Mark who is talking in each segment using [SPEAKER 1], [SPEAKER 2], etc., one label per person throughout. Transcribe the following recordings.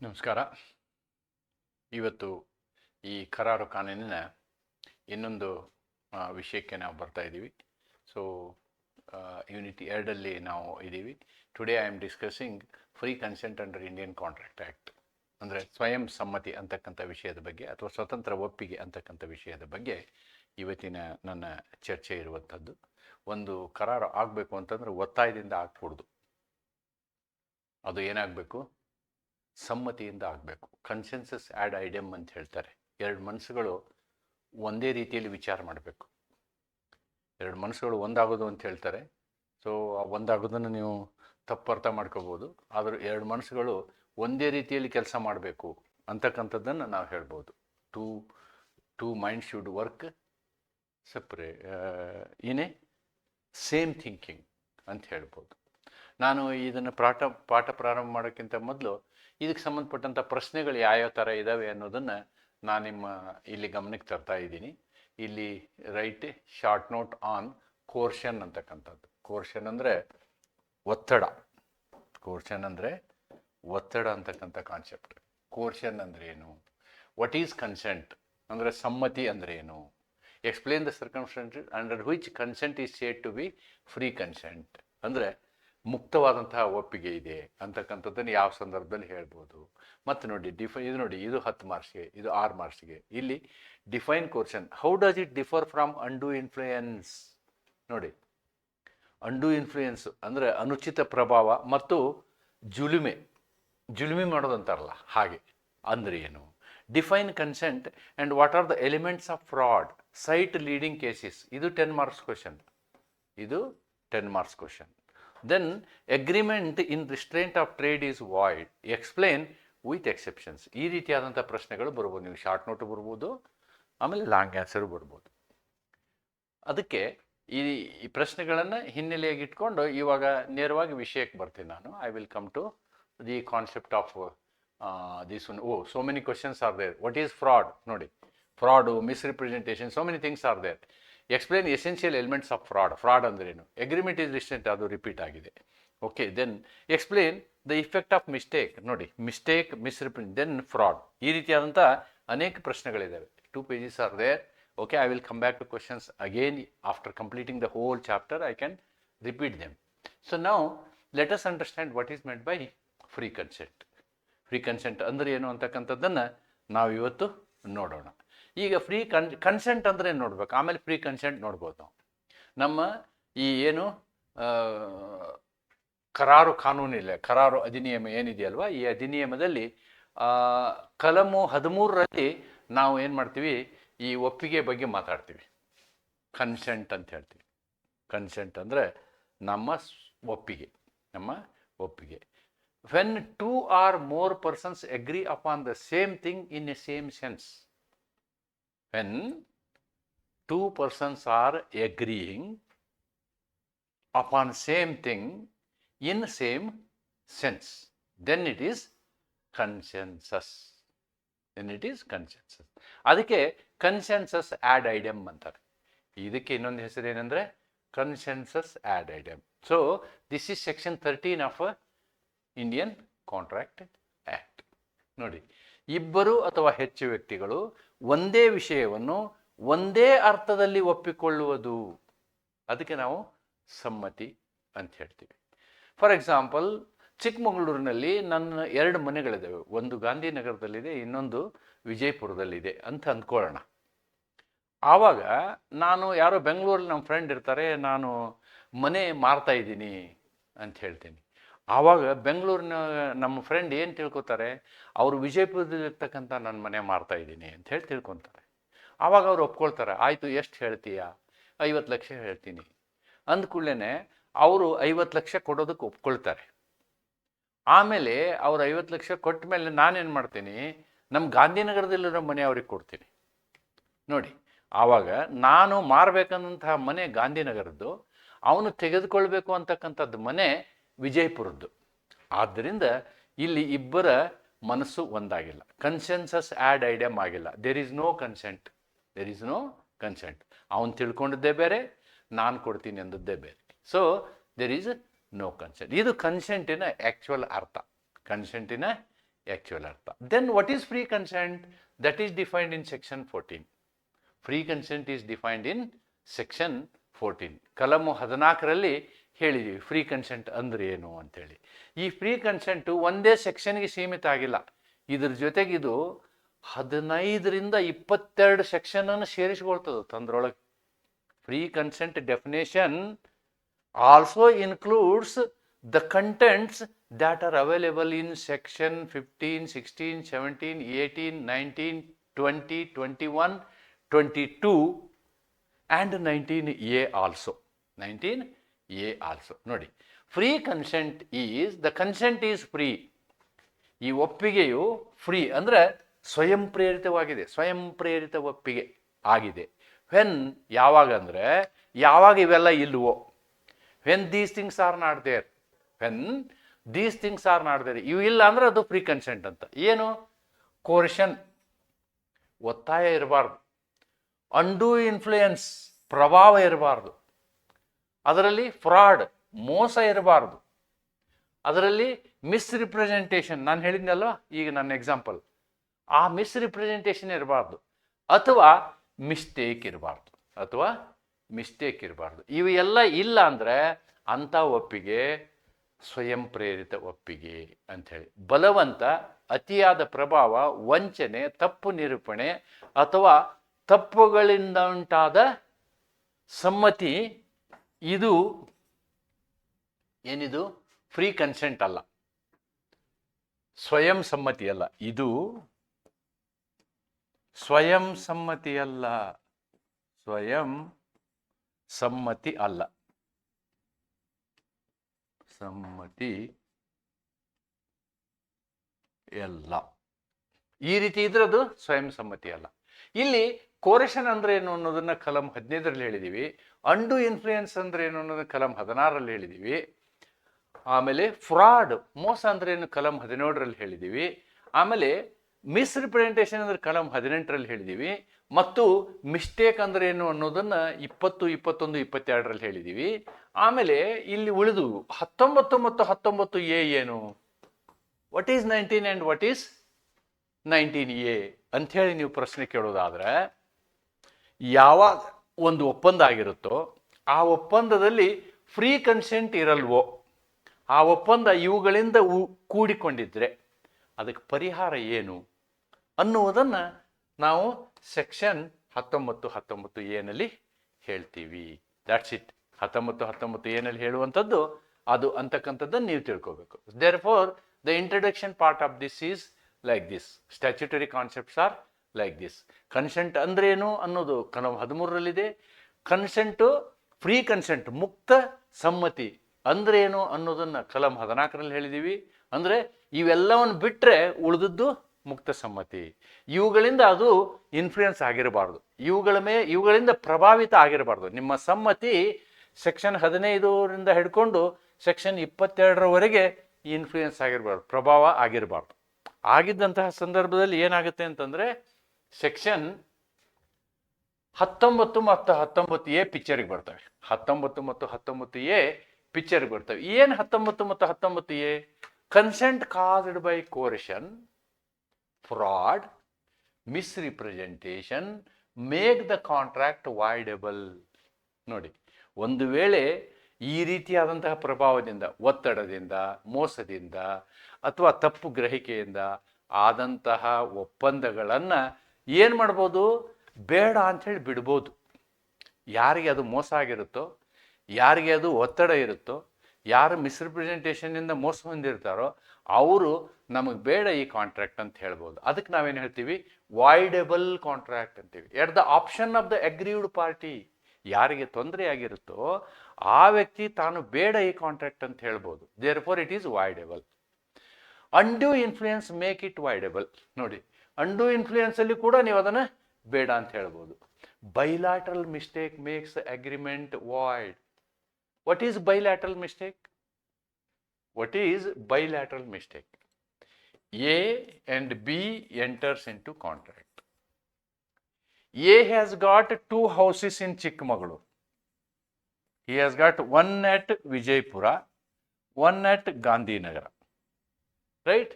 [SPEAKER 1] ನಮಸ್ಕಾರ. ಇವತ್ತು ಈ ಕರಾರು ಕಾನೂನಿನ ಇನ್ನೊಂದು ವಿಷಯಕ್ಕೆ ನಾವು ಬರ್ತಾ ಇದ್ದೀವಿ. ಸೊ ಯೂನಿಟ್ ಎರಡಲ್ಲಿ ನಾವು ಇದ್ದೀವಿ. Today I am discussing free consent under Indian contract act ಅಂದರೆ ಸ್ವಯಂ ಸಮ್ಮತಿ ಅಂತಕ್ಕಂಥ ವಿಷಯದ ಬಗ್ಗೆ ಅಥವಾ ಸ್ವತಂತ್ರ ಒಪ್ಪಿಗೆ ಅಂತಕ್ಕಂಥ ವಿಷಯದ ಬಗ್ಗೆ ಇವತ್ತಿನ ನನ್ನ ಚರ್ಚೆ ಇರುವಂಥದ್ದು. ಒಂದು ಕರಾರು ಆಗಬೇಕು ಅಂತಂದ್ರೆ ಒತ್ತಾಯದಿಂದ ಆಗ್ಕೂಡ್ದು ಅದು ಏನಾಗಬೇಕು? ಸಮ್ಮತಿಯಿಂದ ಆಗಬೇಕು. ಕನ್ಸೆನ್ಸಸ್ ಆ್ಯಡ್ ಐಡಿಯಮ್ ಅಂತ ಹೇಳ್ತಾರೆ. ಎರಡು ಮನಸ್ಸುಗಳು ಒಂದೇ ರೀತಿಯಲ್ಲಿ ವಿಚಾರ ಮಾಡಬೇಕು. ಎರಡು ಮನಸ್ಸುಗಳು ಒಂದಾಗೋದು ಅಂತ ಹೇಳ್ತಾರೆ. ಸೊ ಆ ಒಂದಾಗೋದನ್ನು ನೀವು ತಪ್ಪು ಅರ್ಥ ಮಾಡ್ಕೋಬೋದು. ಆದರೂ ಎರಡು ಮನಸ್ಸುಗಳು ಒಂದೇ ರೀತಿಯಲ್ಲಿ ಕೆಲಸ ಮಾಡಬೇಕು ಅಂತಕ್ಕಂಥದ್ದನ್ನು ನಾವು ಹೇಳ್ಬೋದು. Two two mind should work ಸಪ್ರೇ a same thinking ಅಂತ ಹೇಳ್ಬೋದು. ನಾನು ಇದನ್ನು ಪಾಠ ಪಾಠ ಪ್ರಾರಂಭ ಮಾಡೋಕ್ಕಿಂತ ಮೊದಲು ಇದಕ್ಕೆ ಸಂಬಂಧಪಟ್ಟಂಥ ಪ್ರಶ್ನೆಗಳು ಯಾವ್ಯಾವ ಥರ ಇದ್ದಾವೆ ಅನ್ನೋದನ್ನು ನಾನು ನಿಮ್ಮ ಇಲ್ಲಿ ಗಮನಕ್ಕೆ ತರ್ತಾ ಇದ್ದೀನಿ. ಇಲ್ಲಿ right short note on coercion ಅಂತಕ್ಕಂಥದ್ದು. ಕೋರ್ಷನ್ ಅಂದರೆ ಒತ್ತಡ. ಕೋರ್ಷನ್ ಅಂದರೆ ಒತ್ತಡ ಅಂತಕ್ಕಂಥ ಕಾನ್ಸೆಪ್ಟ್ ಕೋರ್ಷನ್ ಅಂದರೆ ಏನು? ವಾಟ್ ಈಸ್ ಕನ್ಸೆಂಟ್ ಅಂದರೆ ಸಮ್ಮತಿ ಅಂದರೆ ಏನು? Explain the circumstances under which consent is said to be free consent ಅಂದರೆ ಮುಕ್ತವಾದಂತಹ ಒಪ್ಪಿಗೆ ಇದೆ ಅಂತಕ್ಕಂಥದ್ದನ್ನು ಯಾವ ಸಂದರ್ಭದಲ್ಲಿ ಹೇಳ್ಬೋದು. ಮತ್ತು ನೋಡಿ, ಡಿಫೈ, ಇದು ನೋಡಿ, ಇದು ಹತ್ತು ಮಾರ್ಕ್ಸ್ಗೆ, ಇದು ಆರು ಮಾರ್ಕ್ಸ್ಗೆ. ಇಲ್ಲಿ define coercion how does it differ from undue influence ನೋಡಿ ಅಂಡು ಇನ್ಫ್ಲೂಯೆನ್ಸ್ ಅಂದರೆ ಅನುಚಿತ ಪ್ರಭಾವ ಮತ್ತು ಜುಲುಮೆ. ಜುಲುಮೆ ಮಾಡೋದಂತಾರಲ್ಲ, ಹಾಗೆ. ಅಂದರೆ ಏನು? Define consent and what are the elements of fraud cite leading cases ಇದು ಟೆನ್ ಮಾರ್ಕ್ಸ್ ಕ್ವಶನ್ ಇದು ten marks question then agreement in restraint of trade is void explain with exceptions ಈ ರೀತಿಯಾದಂಥ ಪ್ರಶ್ನೆಗಳು ಬರ್ಬೋದು. ನೀವು ಶಾರ್ಟ್ ನೋಟು ಬರ್ಬೋದು, ಆಮೇಲೆ long answer ಬರ್ಬೋದು. ಅದಕ್ಕೆ ಈ ಈ ಪ್ರಶ್ನೆಗಳನ್ನು ಹಿನ್ನೆಲೆಯಾಗಿ ಇಟ್ಕೊಂಡು ಇವಾಗ ನೇರವಾಗಿ ವಿಷಯಕ್ಕೆ ಬರ್ತೀನಿ ನಾನು. I will come to the concept of this one oh so many questions are there what is fraud ನೋಡಿ. Fraud misrepresentation so many things are there explain essential elements of fraud fraud ಅಂದ್ರೇನು? Agreement is recent ಅದು repeat ಆಗಿದೆ. Okay then explain the effect of mistake ನೋಡಿ mistake misprint then fraud ಈ ರೀತಿಯಾದಂಥ ಅನೇಕ ಪ್ರಶ್ನೆಗಳಿದ್ದಾವೆ two pages are there okay I will come back to questions again after completing the whole chapter I can repeat them so ನಾವು let us understand what is meant by free consent free consent ಅಂದರೆ ಏನು ಅಂತಕ್ಕಂಥದ್ದನ್ನು ನಾವು ಇವತ್ತು ನೋಡೋಣ. ಈಗ free ಕನ್ consent ಅಂದ್ರೆ ನೋಡ್ಬೇಕು. ಆಮೇಲೆ ಫ್ರೀ ಕನ್ಸೆಂಟ್ ನೋಡ್ಬೋದು. ನಮ್ಮ ಈ ಏನು ಕರಾರು ಕಾನೂನಿಲ್ಲ ಕರಾರು ಅಧಿನಿಯಮ ಏನಿದೆಯಲ್ವಾ? ಈ ಅಧಿನಿಯಮದಲ್ಲಿ ಕಲಮು ಹದಿಮೂರರಲ್ಲಿ ನಾವು ಏನು ಮಾಡ್ತೀವಿ? ಈ ಒಪ್ಪಿಗೆ ಬಗ್ಗೆ ಮಾತಾಡ್ತೀವಿ. ಕನ್ಸೆಂಟ್ ಅಂತ ಹೇಳ್ತೀವಿ. ಕನ್ಸೆಂಟ್ ಅಂದರೆ ನಮ್ಮ ಒಪ್ಪಿಗೆ. ನಮ್ಮ ಒಪ್ಪಿಗೆ. When two or more persons agree upon the same thing in a same sense when two persons are agreeing upon same thing in same sense, then it is consensus then it is consensus ಅದಕ್ಕೆ consensus ad idem ಅಂತಾರೆ. ಇದಕ್ಕೆ ಇನ್ನೊಂದು ಹೆಸರು ಏನಂದರೆ consensus ad idem so this is section thirteen of Indian contract act ನೋಡಿ, ಇಬ್ಬರು ಅಥವಾ ಹೆಚ್ಚು ವ್ಯಕ್ತಿಗಳು ಒಂದೇ ವಿಷಯವನ್ನು ಒಂದೇ ಅರ್ಥದಲ್ಲಿ ಒಪ್ಪಿಕೊಳ್ಳುವುದು. ಅದಕ್ಕೆ ನಾವು ಸಮ್ಮತಿ ಅಂತ ಹೇಳ್ತೀವಿ. ಫಾರ್ ಎಕ್ಸಾಂಪಲ್ ಚಿಕ್ಕಮಗಳೂರಿನಲ್ಲಿ ನನ್ನ ಎರಡು ಮನೆಗಳಿದ್ದಾವೆ ಒಂದು ಗಾಂಧಿನಗರದಲ್ಲಿದೆ, ಇನ್ನೊಂದು ವಿಜಯಪುರದಲ್ಲಿದೆ ಅಂತ ಅಂದ್ಕೊಳ್ಳೋಣ. ಆವಾಗ ನಾನು ಯಾರೋ ಬೆಂಗಳೂರಲ್ಲಿ ನಮ್ಮ ಫ್ರೆಂಡ್ ಇರ್ತಾರೆ, ನಾನು ಮನೆ ಮಾರ್ತಾ ಇದ್ದೀನಿ ಅಂತ ಹೇಳ್ತೀನಿ. ಆವಾಗ ಬೆಂಗಳೂರಿನ ನಮ್ಮ ಫ್ರೆಂಡ್ ಏನು ತಿಳ್ಕೊತಾರೆ, ಅವರು ವಿಜಯಪುರದಲ್ಲಿರ್ತಕ್ಕಂಥ ನನ್ನ ಮನೆ ಮಾಡ್ತಾ ಇದ್ದೀನಿ ಅಂತ ಹೇಳಿ ತಿಳ್ಕೊತಾರೆ. ಆವಾಗ ಅವ್ರು ಒಪ್ಕೊಳ್ತಾರೆ, ಆಯಿತು, ಎಷ್ಟು ಹೇಳ್ತೀಯಾ? ಐವತ್ತು ಲಕ್ಷ ಹೇಳ್ತೀನಿ. ಅಂದ ಕೂಡಲೇ ಅವರು ಐವತ್ತು ಲಕ್ಷ ಕೊಡೋದಕ್ಕೆ ಒಪ್ಕೊಳ್ತಾರೆ. ಆಮೇಲೆ ಅವ್ರು ಐವತ್ತು ಲಕ್ಷ ಕೊಟ್ಟ ಮೇಲೆ ನಾನೇನು ಮಾಡ್ತೀನಿ ನಮ್ಮ ಗಾಂಧಿನಗರದಲ್ಲಿರೋ ಮನೆ ಅವ್ರಿಗೆ ಕೊಡ್ತೀನಿ. ನೋಡಿ, ಆವಾಗ ನಾನು ಮಾರಬೇಕನ್ನಂತಹ ಮನೆ ಗಾಂಧಿನಗರದ್ದು, ಅವನು ತೆಗೆದುಕೊಳ್ಬೇಕು ಅಂತಕ್ಕಂಥದ್ದು ಮನೆ ವಿಜಯಪುರದ್ದು. ಆದ್ದರಿಂದ ಇಲ್ಲಿ ಇಬ್ಬರ ಮನಸ್ಸು ಒಂದಾಗಿಲ್ಲ. ಕನ್ಸೆನ್ಸಸ್ ಆ್ಯಡ್ ಐಡಿಯಮ್ ಆಗಿಲ್ಲ. There is no consent there is no consent ಅವನು ತಿಳ್ಕೊಂಡದ್ದೇ ಬೇರೆ, ನಾನು ಕೊಡ್ತೀನಿ ಅಂದದ್ದೇ ಬೇರೆ. So there is no consent ಇದು ಕನ್ಸೆಂಟಿನ ಆ್ಯಕ್ಚುಯಲ್ ಅರ್ಥ. ಕನ್ಸೆಂಟಿನ ಆ್ಯಕ್ಚುಯಲ್ ಅರ್ಥ. Then what is free consent that is defined in section fourteen free consent is defined in section fourteen ಕಲಮು ಹದಿನಾಲ್ಕರಲ್ಲಿ ಹೇಳಿದ್ದೀವಿ ಫ್ರೀ ಕನ್ಸೆಂಟ್ ಅಂದ್ರೆ ಏನು ಅಂತೇಳಿ. ಈ ಫ್ರೀ ಕನ್ಸೆಂಟು ಒಂದೇ ಸೆಕ್ಷನ್ಗೆ ಸೀಮಿತ ಆಗಿಲ್ಲ. ಇದ್ರ ಜೊತೆಗೆ ಇದು ಹದಿನೈದರಿಂದ ಇಪ್ಪತ್ತೆರಡು ಸೆಕ್ಷನನ್ನು ಸೇರಿಸ್ಕೊಳ್ತದೆ ತಂದ್ರೊಳಗೆ. Free consent definition also includes the contents that are available in section 15, 16, 17, 18, 19, 20, 21, 22 and 19A also. 19A also ನೋಡಿ free consent is the consent is free ಈ ಒಪ್ಪಿಗೆಯು ಫ್ರೀ ಅಂದರೆ ಸ್ವಯಂ ಪ್ರೇರಿತವಾಗಿದೆ, ಸ್ವಯಂ ಪ್ರೇರಿತ ಒಪ್ಪಿಗೆ ಆಗಿದೆ. ವೆನ್ ಯಾವಾಗ ಅಂದರೆ, ಯಾವಾಗ ಇವೆಲ್ಲ ಇಲ್ವೋ. When these things are not there when these things are not there ಇವು ಇಲ್ಲ ಅಂದ್ರೆ ಅದು ಫ್ರೀ ಕನ್ಸೆಂಟ್ ಅಂತ. ಏನು? ಕೋರ್ಷನ್ ಒತ್ತಾಯ ಇರಬಾರ್ದು. ಅಂಡೂ ಇನ್ಫ್ಲೂಯೆನ್ಸ್ ಪ್ರಭಾವ ಇರಬಾರ್ದು. ಅದರಲ್ಲಿ ಫ್ರಾಡ್, ಮೋಸ ಇರಬಾರ್ದು. ಅದರಲ್ಲಿ ಮಿಸ್ರಿಪ್ರೆಸೆಂಟೇಷನ್, ನಾನು ಹೇಳಿದ್ನಲ್ವ? ಈಗ ನನ್ನ ಎಕ್ಸಾಂಪಲ್. ಆ ಮಿಸ್ರಿಪ್ರೆಸೆಂಟೇಷನ್ ಇರಬಾರ್ದು. ಅಥವಾ ಮಿಸ್ಟೇಕ್ ಇರಬಾರ್ದು. ಅಥವಾ ಮಿಸ್ಟೇಕ್ ಇರಬಾರ್ದು. ಇವು ಇಲ್ಲ ಅಂದರೆ ಅಂಥ ಒಪ್ಪಿಗೆ, ಸ್ವಯಂ ಪ್ರೇರಿತ ಒಪ್ಪಿಗೆ ಅಂಥೇಳಿ. ಬಲವಂತ, ಅತಿಯಾದ ಪ್ರಭಾವ, ವಂಚನೆ, ತಪ್ಪು ನಿರೂಪಣೆ ಅಥವಾ ತಪ್ಪುಗಳಿಂದ ಉಂಟಾದ ಸಮ್ಮತಿ ಇದು ಏನಿದು? ಫ್ರೀ ಕನ್ಸೆಂಟ್ ಅಲ್ಲ. ಸ್ವಯಂ ಸಮ್ಮತಿ ಅಲ್ಲ. ಇದು ಸ್ವಯಂ ಸಮ್ಮತಿ ಅಲ್ಲ. ಸ್ವಯಂ ಸಮ್ಮತಿ ಅಲ್ಲ. ಸಮ್ಮತಿ ಎಲ್ಲ. ಈ ರೀತಿ ಇದ್ರೆ ಅದು ಸ್ವಯಂ ಸಮ್ಮತಿ ಅಲ್ಲ. ಇಲ್ಲಿ ಕೋರೇಷನ್ ಅಂದ್ರೆ ಏನು ಅನ್ನೋದನ್ನ ಕಲಂ ಹದಿನೈದರಲ್ಲಿ ಹೇಳಿದೀವಿ. ಅಂಡು ಇನ್ಫ್ಲೂಯೆನ್ಸ್ ಅಂದ್ರೆ ಏನು ಅನ್ನೋದನ್ನ ಕಲಂ ಹದಿನಾರರಲ್ಲಿ ಹೇಳಿದೀವಿ. ಆಮೇಲೆ ಫ್ರಾಡ್, ಮೋಸ ಅಂದ್ರೆ ಏನು ಕಲಂ ಹದಿನೇಳರಲ್ಲಿ ಹೇಳಿದೀವಿ. ಆಮೇಲೆ ಮಿಸ್ರಿಪ್ರೆಸೆಂಟೇಷನ್ ಅಂದ್ರೆ ಕಲಂ ಹದಿನೆಂಟರಲ್ಲಿ ಹೇಳಿದೀವಿ. ಮತ್ತು ಮಿಸ್ಟೇಕ್ ಅಂದ್ರೆ ಏನು ಅನ್ನೋದನ್ನ ಇಪ್ಪತ್ತು, ಇಪ್ಪತ್ತೊಂದು, ಇಪ್ಪತ್ತೆರಡರಲ್ಲಿ ಹೇಳಿದೀವಿ. ಆಮೇಲೆ ಇಲ್ಲಿ ಉಳಿದು ಹತ್ತೊಂಬತ್ತು ಮತ್ತು ಹತ್ತೊಂಬತ್ತು ಎ ಏನು? What is nineteen and what is nineteen A ಅಂಥೇಳಿ ನೀವು ಪ್ರಶ್ನೆ ಕೇಳೋದಾದ್ರೆ ಯಾವಾಗ ಒಂದು ಒಪ್ಪಂದ ಆಗಿರುತ್ತೋ ಆ ಒಪ್ಪಂದದಲ್ಲಿ ಫ್ರೀ ಕನ್ಸೆಂಟ್ ಇರಲ್ವೋ, ಆ ಒಪ್ಪಂದ ಇವುಗಳಿಂದ ಉ- ಕೂಡಿಕೊಂಡಿದ್ರೆ ಅದಕ್ಕೆ ಪರಿಹಾರ ಏನು ಅನ್ನುವುದನ್ನು ನಾವು ಸೆಕ್ಷನ್ ಹತ್ತೊಂಬತ್ತು ಹತ್ತೊಂಬತ್ತು ಏನಲ್ಲಿ ಹೇಳ್ತೀವಿ. ದಾಟ್ಸ್ ಇಟ್ ಹತ್ತೊಂಬತ್ತು ಹತ್ತೊಂಬತ್ತು ಏನಲ್ಲಿ ಹೇಳುವಂಥದ್ದು ಅದು ಅಂತಕ್ಕಂಥದ್ದನ್ನು ನೀವು ತಿಳ್ಕೋಬೇಕು. Therefore the introduction part of this is like this statutory concepts are like this consent ಅಂದ್ರೇನು ಅನ್ನೋದು ಕನ ಹದಿಮೂರರಲ್ಲಿದೆ. ಕನ್ಸೆಂಟು ಫ್ರೀ ಕನ್ಸೆಂಟ್ ಮುಕ್ತ ಸಮ್ಮತಿ ಅಂದ್ರೇನು ಅನ್ನೋದನ್ನ ಕಲಂ ಹದಿನಾಲ್ಕರಲ್ಲಿ ಹೇಳಿದೀವಿ. ಅಂದ್ರೆ ಇವೆಲ್ಲವನ್ನು ಬಿಟ್ಟರೆ ಉಳಿದದ್ದು ಮುಕ್ತ ಸಮ್ಮತಿ. ಇವುಗಳಿಂದ ಅದು ಇನ್ಫ್ಲೂಯೆನ್ಸ್ ಆಗಿರಬಾರ್ದು. ಇವುಗಳ ಮೇ, ಇವುಗಳಿಂದ ಪ್ರಭಾವಿತ ಆಗಿರಬಾರ್ದು. ನಿಮ್ಮ ಸಮ್ಮತಿ ಸೆಕ್ಷನ್ ಹದಿನೈದರಿಂದ ಹಿಡ್ಕೊಂಡು ಸೆಕ್ಷನ್ ಇಪ್ಪತ್ತೆರಡರವರೆಗೆ ಇನ್ಫ್ಲೂಯೆನ್ಸ್ ಆಗಿರಬಾರ್ದು, ಪ್ರಭಾವ ಆಗಿರಬಾರ್ದು. ಆಗಿದ್ದಂತಹ ಸಂದರ್ಭದಲ್ಲಿ ಏನಾಗುತ್ತೆ ಅಂತಂದ್ರೆ ಸೆಕ್ಷನ್ ಹತ್ತೊಂಬತ್ತು ಮತ್ತು ಹತ್ತೊಂಬತ್ತು ಎ ಪಿಕ್ಚರ್ಗೆ ಬರ್ತವೆ. ಹತ್ತೊಂಬತ್ತು ಮತ್ತು ಹತ್ತೊಂಬತ್ತು ಎ ಪಿಕ್ಚರ್ಗೆ ಬರ್ತವೆ. ಏನು ಹತ್ತೊಂಬತ್ತು ಮತ್ತು ಹತ್ತೊಂಬತ್ತು A? Consent caused by coercion fraud misrepresentation make the contract voidable ನೋಡಿ, ಒಂದು ವೇಳೆ ಈ ರೀತಿಯಾದಂತಹ ಪ್ರಭಾವದಿಂದ, ಒತ್ತಡದಿಂದ, ಮೋಸದಿಂದ ಅಥವಾ ತಪ್ಪು ಗ್ರಹಿಕೆಯಿಂದ ಆದಂತಹ ಒಪ್ಪಂದಗಳನ್ನು ಏನು ಮಾಡ್ಬೋದು? ಬೇಡ ಅಂಥೇಳಿ ಬಿಡ್ಬೋದು. ಯಾರಿಗೆ ಅದು ಮೋಸ ಆಗಿರುತ್ತೋ, ಯಾರಿಗೆ ಅದು ಒತ್ತಡ ಇರುತ್ತೋ, ಯಾರು ಮಿಸ್ರಿಪ್ರೆಸೆಂಟೇಷನಿಂದ ಮೋಸ ಹೊಂದಿರ್ತಾರೋ, ಅವರು ನಮಗೆ ಬೇಡ ಈ ಕಾಂಟ್ರಾಕ್ಟ್ ಅಂತ ಹೇಳ್ಬೋದು. ಅದಕ್ಕೆ ನಾವೇನು ಹೇಳ್ತೀವಿ? ವಾಯ್ಡೆಬಲ್ ಕಾಂಟ್ರಾಕ್ಟ್ ಅಂತೀವಿ. At the option of the aggrieved party ಯಾರಿಗೆ ತೊಂದರೆ ಆಗಿರುತ್ತೋ, ಆ ವ್ಯಕ್ತಿ ತಾನು ಬೇಡ ಈ ಕಾಂಟ್ರಾಕ್ಟ್ ಅಂತ ಹೇಳ್ಬೋದು. Therefore it is voidable. Undue influence make it voidable. ನೋಡಿ ಅಂಡು ಇನ್ಫ್ಲೂಯೆನ್ಸಲ್ಲಿ ಕೂಡ ನೀವು ಅದನ್ನು ಬೇಡ ಅಂತ ಹೇಳ್ಬೋದು. Bilateral mistake makes agreement void what is bilateral mistake what is bilateral mistake A and B enters into contract A has got two houses in Chikkamagaluru he has got one at Vijayapura one at Gandhinagar right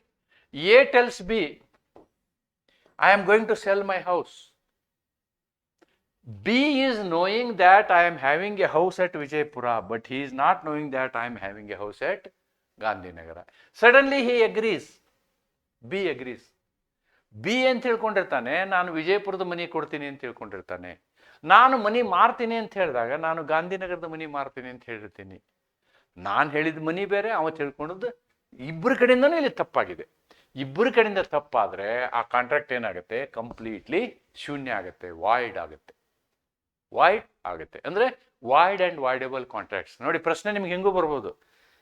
[SPEAKER 1] A tells B I am going to sell my house B is knowing that I am having a house at Vijaypura, but he is not knowing that I am having a house at Gandhinagara. Suddenly he agrees. B agrees. B ಅಂತ ತಿಳ್ಕೊಂಡಿರ್ತಾನೆ ನಾನು ವಿಜಯಪುರದ ಮನೆ ಕೊಡ್ತೀನಿ ಅಂತ ತಿಳ್ಕೊಂಡಿರ್ತಾನೆ ನಾನು ಮನಿ ಮಾರ್ತೀನಿ ಅಂತ ಹೇಳಿದಾಗ ನಾನು ಗಾಂಧಿನಗರದ ಮನಿ ಮಾರ್ತೀನಿ ಅಂತ ಹೇಳಿರ್ತೀನಿ ನಾನು ಹೇಳಿದ ಮನಿ ಬೇರೆ ಅವ ತಿಳ್ಕೊಂಡದ್ದು ಇಬ್ಬರ ಕಡೆಯಿಂದನೂ ಇಲ್ಲಿ ತಪ್ಪಾಗಿದೆ ಇಬ್ಬರ ಕಡೆಯಿಂದ ತಪ್ಪಾದರೆ ಆ ಕಾಂಟ್ರಾಕ್ಟ್ ಏನಾಗುತ್ತೆ? ಕಂಪ್ಲೀಟ್ಲಿ ಶೂನ್ಯ ಆಗುತ್ತೆ ವಾಯ್ಡ್ ಆಗುತ್ತೆ. ವಾಯ್ಡ್ ಆಗುತ್ತೆ. ಅಂದರೆ ವಾಯ್ಡ್ ಆ್ಯಂಡ್ ವಾಯ್ಡೆಬಲ್ ಕಾಂಟ್ರಾಕ್ಟ್ಸ್ ನೋಡಿ, ಪ್ರಶ್ನೆ ನಿಮ್ಗೆ ಹೆಂಗೂ ಬರ್ಬೋದು.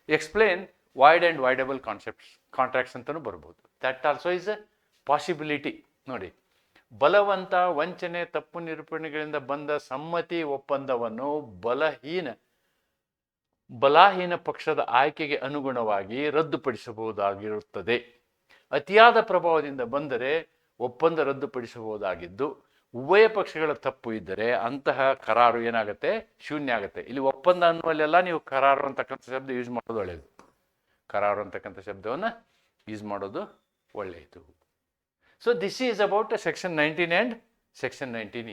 [SPEAKER 1] Explain void and voidable concepts contracts ಅಂತಲೂ ಬರ್ಬೋದು. That also is a possibility ನೋಡಿ, ಬಲವಂತ ವಂಚನೆ, ತಪ್ಪು ನಿರೂಪಣೆಗಳಿಂದ ಬಂದ ಸಮ್ಮತಿ ಒಪ್ಪಂದವನ್ನು ಬಲಹೀನ, ಬಲಾಹೀನ ಪಕ್ಷದ ಆಯ್ಕೆಗೆ ಅನುಗುಣವಾಗಿ ರದ್ದುಪಡಿಸಬಹುದಾಗಿರುತ್ತದೆ. ಅತಿಯಾದ ಪ್ರಭಾವದಿಂದ ಬಂದರೆ ಒಪ್ಪಂದ ರದ್ದುಪಡಿಸಬಹುದಾಗಿದ್ದು, ಉಭಯ ಪಕ್ಷಗಳ ತಪ್ಪು ಇದ್ದರೆ ಅಂತಹ ಕರಾರು ಏನಾಗುತ್ತೆ? ಶೂನ್ಯ ಆಗುತ್ತೆ. ಇಲ್ಲಿ ಒಪ್ಪಂದ ಅನ್ನುವಲ್ಲೆಲ್ಲ ನೀವು ಕರಾರು ಅಂತಕ್ಕಂಥ ಶಬ್ದ ಯೂಸ್ ಮಾಡೋದು ಒಳ್ಳೆಯದು ಕರಾರು ಅಂತಕ್ಕಂಥ ಶಬ್ದವನ್ನು ಯೂಸ್ ಮಾಡೋದು ಒಳ್ಳೆಯದು so this is about section nineteen and section nineteen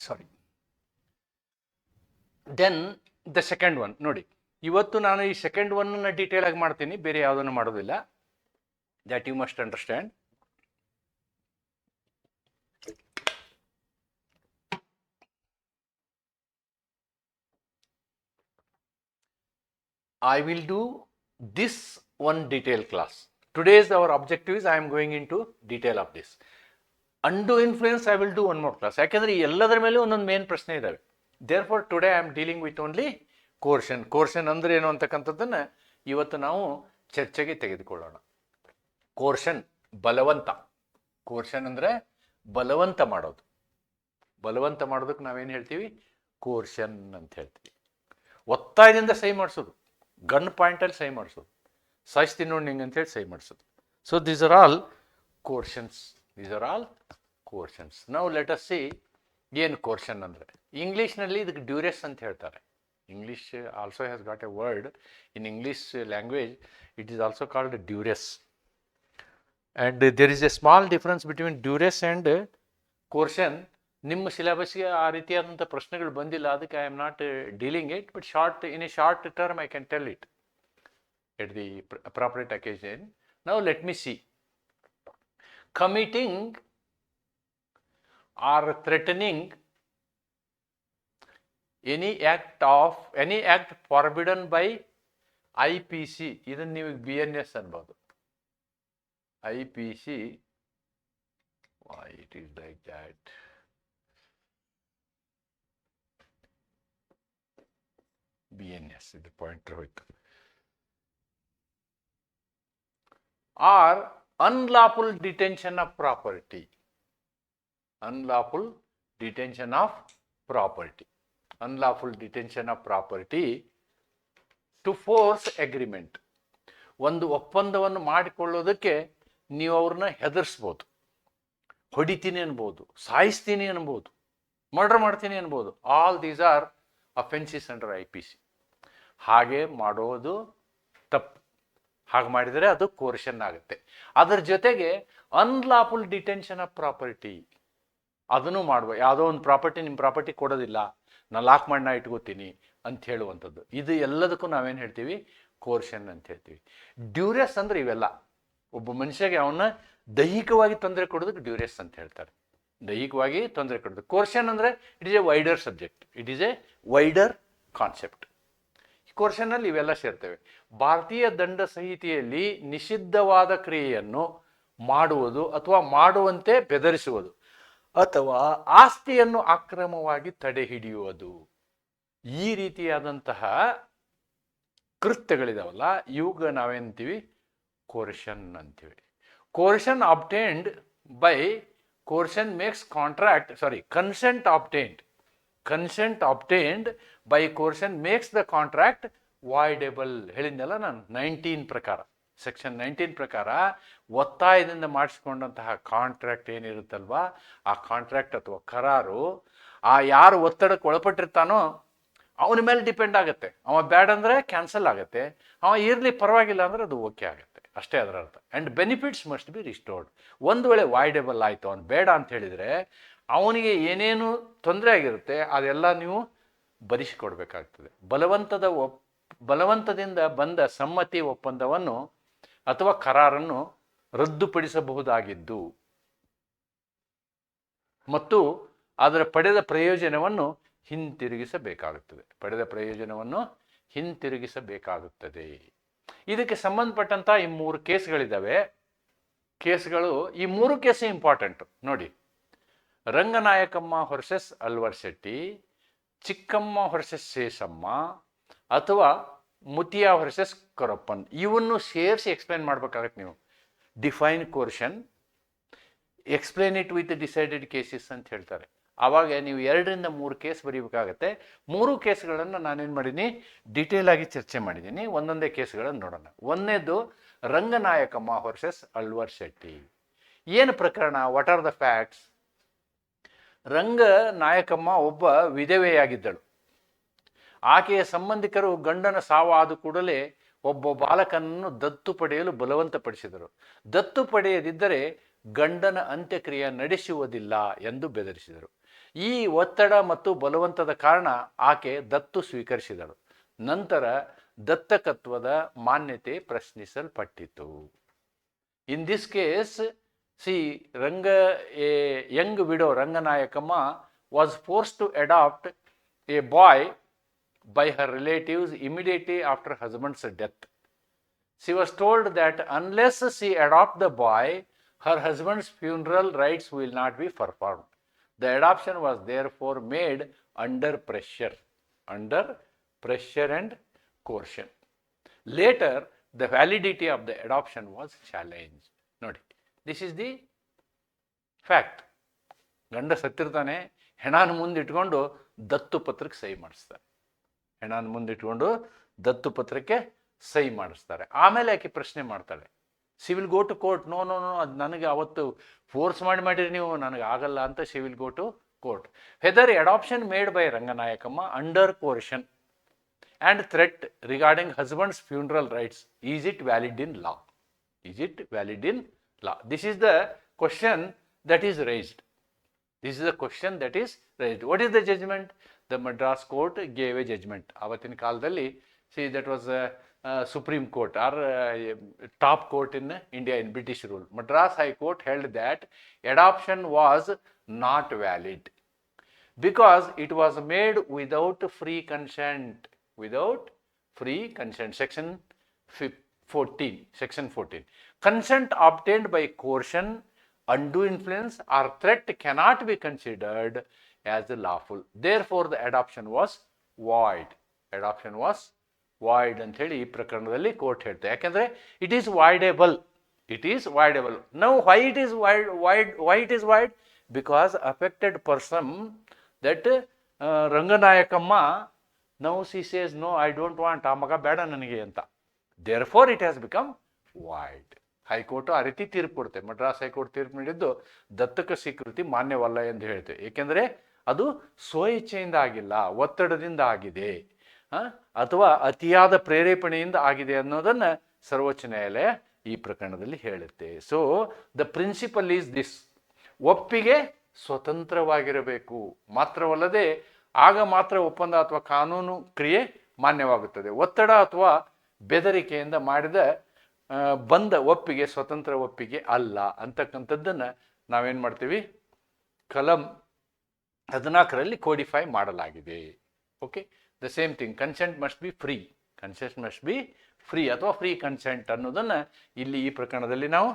[SPEAKER 1] sorry then the second one ನೋಡಿ. ಇವತ್ತು ನಾನು ಈ ಸೆಕೆಂಡ್ ಒನ್ನ ಡೀಟೇಲ್ ಆಗಿ ಮಾಡ್ತೀನಿ ಬೇರೆ ಯಾವುದನ್ನು ಮಾಡೋದಿಲ್ಲ that you must understand I will do this one detail class. Today's our objective is I am going into detail of this. Undo influence I will do one more class. ಯಾಕೆಂದ್ರೆ ಎಲ್ಲದರ ಮೇಲೆ ಒಂದೊಂದು main ಪ್ರಶ್ನೆ ಇದ್ದಾವೆ therefore today I am dealing with only coercion coercion ಅಂದ್ರೆ ಏನು ಅಂತಕ್ಕಂಥದ್ದನ್ನು ಇವತ್ತು ನಾವು ಚರ್ಚೆಗೆ ತೆಗೆದುಕೊಳ್ಳೋಣ. ಕೋರ್ಷನ್ ಬಲವಂತ. ಕೋರ್ಷನ್ ಅಂದ್ರೆ ಬಲವಂತ ಮಾಡೋದು. ಬಲವಂತ ಮಾಡೋದಕ್ಕೆ ನಾವೇನು ಹೇಳ್ತೀವಿ? ಕೋರ್ಷನ್ ಅಂತ ಹೇಳ್ತೀವಿ. ಒತ್ತಾಯದಿಂದ ಸಹಿ ಮಾಡಿಸೋದು. ಗನ್ ಪಾಯಿಂಟಲ್ಲಿ ಸಹಿ ಮಾಡಿಸೋದು. ಸಾಯಿಸ್ತೀನಿ ನೋಡಿ ನಿಂಗೆ ಅಂತೇಳಿ ಸಹಿ ಮಾಡಿಸೋದು. So these are all coercions these are all coercions ನಾವು ಲೆಟ್ ಅಸ್ ಸಿ ಏನು ಕೋರ್ಷನ್ ಅಂದರೆ. ಇಂಗ್ಲೀಷ್ನಲ್ಲಿ ಇದಕ್ಕೆ ಡ್ಯೂರೆಸ್ ಅಂತ ಹೇಳ್ತಾರೆ. English also has got a word in English language it is also called duress and there is a small difference between duress and coercion ನಿಮ್ಮ ಸಿಲೆಬಸ್ಗೆ ಆ ರೀತಿಯಾದಂಥ ಪ್ರಶ್ನೆಗಳು ಬಂದಿಲ್ಲ, ಅದಕ್ಕೆ I am not dealing it but short in a short term I can tell it at the appropriate occasion ನಾವು let me see committing or threatening any act of any act forbidden by I P C ಇದನ್ನು ನೀವು B N S ಅನ್ಬೋದು. I P C why it is like that? BNS ಇದು pointer ಹೋಯ್ತು. Or unlawful detention of property unlawful detention of property unlawful detention of property to force agreement ಒಂದು ಒಪ್ಪಂದವನ್ನು ಮಾಡಿಕೊಳ್ಳೋದಕ್ಕೆ ನೀವು ಅವ್ರನ್ನ ಹೆದರ್ಸ್ಬೋದು. ಹೊಡಿತೀನಿ ಅನ್ಬೋದು, ಸಾಯಿಸ್ತೀನಿ ಅನ್ಬೋದು ಮರ್ಡರ್ ಮಾಡ್ತೀನಿ ಅನ್ಬೋದು. All these are offences under I P C ಹಾಗೆ ಮಾಡೋದು ತಪ್ಪು. ಹಾಗೆ ಮಾಡಿದರೆ ಅದು ಕೋರ್ಷನ್ ಆಗುತ್ತೆ. ಅದರ ಜೊತೆಗೆ ಅನ್ಲಾಫುಲ್ ಡಿಟೆನ್ಷನ್ ಆಫ್ ಪ್ರಾಪರ್ಟಿ ಅದನ್ನು ಮಾಡುವ, ಯಾವುದೋ ಒಂದು ಪ್ರಾಪರ್ಟಿ ನಿಮ್ಮ ಪ್ರಾಪರ್ಟಿ ಕೊಡೋದಿಲ್ಲ. ನಾನು ಲಾಕ್ ಮಾಡಿ ನಾ ಇಟ್ಕೋತೀನಿ ಅಂತ ಹೇಳುವಂಥದ್ದು. ಇದು ಎಲ್ಲದಕ್ಕೂ ನಾವೇನು ಹೇಳ್ತೀವಿ? ಕೋರ್ಷನ್ ಅಂತ ಹೇಳ್ತೀವಿ. ಡ್ಯೂರೆಸ್ ಅಂದ್ರೆ ಇವೆಲ್ಲ. ಒಬ್ಬ ಮನುಷ್ಯಗೆ ಅವನ್ನ ದೈಹಿಕವಾಗಿ ತೊಂದರೆ ಕೊಡೋದಕ್ಕೆ ಡ್ಯೂರೆಸ್ ಅಂತ ಹೇಳ್ತಾರೆ. ದೈಹಿಕವಾಗಿ ತೊಂದರೆ ಕೊಡೋದು ಕೋರ್ಷನ್ ಅಂದರೆ it is a wider subject it is a wider concept ಕೋರ್ಷನಲ್ಲಿ ಇವೆಲ್ಲ ಸೇರ್ತವೆ. ಭಾರತೀಯ ದಂಡ ಸಂಹಿತೆಯಲ್ಲಿ ನಿಷಿದ್ಧವಾದ ಕ್ರಿಯೆಯನ್ನು ಮಾಡುವುದು ಅಥವಾ ಮಾಡುವಂತೆ ಬೆದರಿಸುವುದು. ಅಥವಾ ಆಸ್ತಿಯನ್ನು ಅಕ್ರಮವಾಗಿ ತಡೆ ಹಿಡಿಯುವುದು ಈ ರೀತಿಯಾದಂತಹ ಕೃತ್ಯಗಳಿದಾವಲ್ಲ, ಇವಾಗ ನಾವೇಂತೀವಿ ಕೋರ್ಷನ್ ಅಂತೀವಿ. Coercion obtained by coercion makes contract sorry consent obtained consent obtained by coercion makes the contract voidable ಹೇಳಿದ್ನಲ್ಲ ನಾನು ನೈನ್ಟೀನ್ ಪ್ರಕಾರ. ಸೆಕ್ಷನ್ ನೈನ್ಟೀನ್ ಪ್ರಕಾರ ಒತ್ತಾಯದಿಂದ ಮಾಡಿಸ್ಕೊಂಡಂತಹ ಕಾಂಟ್ರಾಕ್ಟ್ ಏನಿರುತ್ತಲ್ವಾ, ಆ ಕಾಂಟ್ರಾಕ್ಟ್ ಅಥವಾ ಕರಾರು, ಆ ಯಾರು ಒತ್ತಡಕ್ಕೆ ಒಳಪಟ್ಟಿರ್ತಾನೋ ಅವನ ಮೇಲೆ ಡಿಪೆಂಡ್ ಆಗುತ್ತೆ. ಅವ ಬ್ಯಾಡ್ ಅಂದರೆ ಕ್ಯಾನ್ಸಲ್ ಆಗುತ್ತೆ. ಅವ ಇರಲಿ ಪರವಾಗಿಲ್ಲ ಅಂದರೆ ಅದು ಓಕೆ ಆಗುತ್ತೆ. ಅಷ್ಟೇ ಅದರ ಅರ್ಥ. And benefits must be restored ಒಂದು ವೇಳೆ ವಾಯ್ಡೇಬಲ್ ಆಯಿತು, ಅವ್ನು ಬೇಡ ಅಂತ ಹೇಳಿದರೆ ಅವನಿಗೆ ಏನೇನು ತೊಂದರೆ ಆಗಿರುತ್ತೆ, ಅದೆಲ್ಲ ನೀವು ಭರಿಸಿಕೊಡ್ಬೇಕಾಗ್ತದೆ. ಬಲವಂತದ ಒಪ್, ಬಲವಂತದಿಂದ ಬಂದ ಸಮ್ಮತಿ ಒಪ್ಪಂದವನ್ನು ಅಥವಾ ಕರಾರನ್ನು ರದ್ದುಪಡಿಸಬಹುದಾಗಿದ್ದು. ಮತ್ತು ಅದರ ಪಡೆದ ಪ್ರಯೋಜನವನ್ನು ಹಿಂತಿರುಗಿಸಬೇಕಾಗುತ್ತದೆ. ಪಡೆದ ಪ್ರಯೋಜನವನ್ನು ಹಿಂತಿರುಗಿಸಬೇಕಾಗುತ್ತದೆ. ಇದಕ್ಕೆ ಸಂಬಂಧಪಟ್ಟಂಥ ಈ ಮೂರು ಕೇಸ್ಗಳಿದ್ದಾವೆ. ಕೇಸ್ಗಳು, ಈ ಮೂರು ಕೇಸ್ ಇಂಪಾರ್ಟೆಂಟ್. ನೋಡಿ, ರಂಗನಾಯಕಮ್ಮ ಹೊರ್ಸೆಸ್ ಅಲ್ವರ್ ಶೆಟ್ಟಿ, ಚಿಕ್ಕಮ್ಮ ಹೊರ್ಸೆಸ್ ಶೇಷಮ್ಮ, ಅಥವಾ ಮುತಿಯಾ ವರ್ಸಸ್ ಕರಪ್ಪನ್. ಇವನ್ನು ಸೇರಿಸಿ ಎಕ್ಸ್ಪ್ಲೇನ್ ಮಾಡ್ಬೇಕಾಗತ್ತೆ ನೀವು. Define coercion explain it with decided cases ಅಂತ ಹೇಳ್ತಾರೆ. ಆವಾಗ ನೀವು ಎರಡರಿಂದ ಮೂರು ಕೇಸ್ ಬರೀಬೇಕಾಗತ್ತೆ. ಮೂರು ಕೇಸ್ಗಳನ್ನು ನಾನೇನು ಮಾಡಿದ್ದೀನಿ ಡೀಟೇಲ್ ಆಗಿ ಚರ್ಚೆ ಮಾಡಿದ್ದೀನಿ ಒಂದೊಂದೇ ಕೇಸ್ಗಳನ್ನು ನೋಡೋಣ. ಒಂದನೇದು ರಂಗನಾಯಕಮ್ಮ ವರ್ಸಸ್ ಅಳ್ವರ್ ಶೆಟ್ಟಿ. ಏನು ಪ್ರಕರಣ? What are the facts Ranga Nayakamma ಒಬ್ಬ ವಿಧವೆಯಾಗಿದ್ದಳು. ಆಕೆಯ ಸಂಬಂಧಿಕರು ಗಂಡನ ಸಾವಾದ ಕೂಡಲೇ ಒಬ್ಬ ಬಾಲಕನನ್ನು ದತ್ತು ಪಡೆಯಲು ಬಲವಂತಪಡಿಸಿದರು. ದತ್ತು ಪಡೆಯದಿದ್ದರೆ ಗಂಡನ ಅಂತ್ಯಕ್ರಿಯೆ ನಡೆಸುವುದಿಲ್ಲ ಎಂದು ಬೆದರಿಸಿದರು. ಈ ಒತ್ತಡ ಮತ್ತು ಬಲವಂತದ ಕಾರಣ ಆಕೆ ದತ್ತು ಸ್ವೀಕರಿಸಿದಳು. ನಂತರ ದತ್ತಕತ್ವದ ಮಾನ್ಯತೆ ಪ್ರಶ್ನಿಸಲ್ಪಟ್ಟಿತು. In this case C Ranga a young widow Ranganayakamma was force to adopt a boy by her relatives immediately after husband's death. She was told that unless she adopt the boy, her husband's funeral rites will not be performed. The adoption was therefore made under pressure, under pressure and coercion. Later, the validity of the adoption was challenged. ನೋಡಿ this is the fact ಗಂಡ ಸತ್ತಿರ್ತಾನೆ ಹೆಣಾನ ಮುಂದಿಟ್ಕೊಂಡು ದತ್ತು ಪತ್ರಕ್ಕೆ ಸಹಿ ಮಾಡಿಸ್ತಾರೆ ಹೆಣಾನ ಮುಂದಿಟ್ಕೊಂಡು ದತ್ತು ಪತ್ರಕ್ಕೆ ಸಹಿ ಮಾಡಿಸ್ತಾರೆ. ಆಮೇಲೆ ಆಕೆ ಪ್ರಶ್ನೆ ಮಾಡ್ತಾಳೆ, civil go to court, no no no, ಅದು ನನಗೆ ಅವತ್ತು ಫೋರ್ಸ್ ಮಾಡಿ ಮಾಡಿರಿ ನೀವು, ನನಗೆ ಆಗಲ್ಲ ಅಂತ civil go to court. Whether adoption made by Ranganayakamma under coercion and threat regarding husband's funeral rites. Is it valid in law? Is it valid in law? This is the question that is raised this is the question that is raised what is the judgement the Madras court gave a judgement ಆವತ್ತಿನ ಕಾಲದಲ್ಲಿ see that was supreme court are top court in India in British rule Madras high court held that adoption was not valid because it was made without free consent without free consent section fif- 14 section 14 consent obtained by coercion undue influence or threat cannot be considered as lawful. Therefore, the adoption was void. Adoption was void ಅಂತ ಹೇಳಿ ಈ ಪ್ರಕರಣದಲ್ಲಿ court ಹೇಳ್ತೆ. ಯಾಕೆಂದ್ರೆ it is voidable it is voidable ನಾವು why it is void void why it is void because affected person that Ranganayakamma now she says no I don't want ಆ ಮಗ ಬೇಡ ನನಗೆ ಅಂತ. Therefore it has become void high court ಆ ರೀತಿ ತೀರ್ಪು ಕೊಡುತ್ತೆ. ಮಡ್ರಾಸ್ ಹೈಕೋರ್ಟ್ ತೀರ್ಪು ನೀಡಿದ್ದು ದತ್ತಕ ಸ್ವೀಕೃತಿ ಮಾನ್ಯವಲ್ಲ ಎಂದು ಹೇಳ್ತೇವೆ ಏಕೆಂದರೆ ಅದು ಸ್ವಇಚ್ಛೆಯಿಂದ ಆಗಿಲ್ಲ, ಒತ್ತಡದಿಂದ ಆಗಿದೆ. ಅಥವಾ ಅತಿಯಾದ ಪ್ರೇರೇಪಣೆಯಿಂದ ಆಗಿದೆ ಅನ್ನೋದನ್ನ ಸರ್ವೋಚ್ಚ ನ್ಯಾಯಾಲಯ ಈ ಪ್ರಕರಣದಲ್ಲಿ ಹೇಳುತ್ತೆ. So the principle is this ಒಪ್ಪಿಗೆ ಸ್ವತಂತ್ರವಾಗಿರಬೇಕು. ಮಾತ್ರವಲ್ಲದೆ, ಆಗ ಮಾತ್ರ ಒಪ್ಪಂದ ಅಥವಾ ಕಾನೂನು ಕ್ರಿಯೆ ಮಾನ್ಯವಾಗುತ್ತದೆ. ಒತ್ತಡ ಅಥವಾ ಬೆದರಿಕೆಯಿಂದ ಮಾಡಿದ ಬಂದ ಒಪ್ಪಿಗೆ ಸ್ವತಂತ್ರ ಒಪ್ಪಿಗೆ ಅಲ್ಲ. ಅಂತಕ್ಕಂಥದ್ದನ್ನು ನಾವೇನು ಮಾಡ್ತೀವಿ? ಕಲಂ ಹದಿನಾಲ್ಕರಲ್ಲಿ ಕೋಡಿಫೈ ಮಾಡಲಾಗಿದೆ. Okay the same thing consent must be free consent must be free ಅಥವಾ ಫ್ರೀ ಕನ್ಸೆಂಟ್ ಅನ್ನೋದನ್ನು ಇಲ್ಲಿ ಈ ಪ್ರಕರಣದಲ್ಲಿ ನಾವು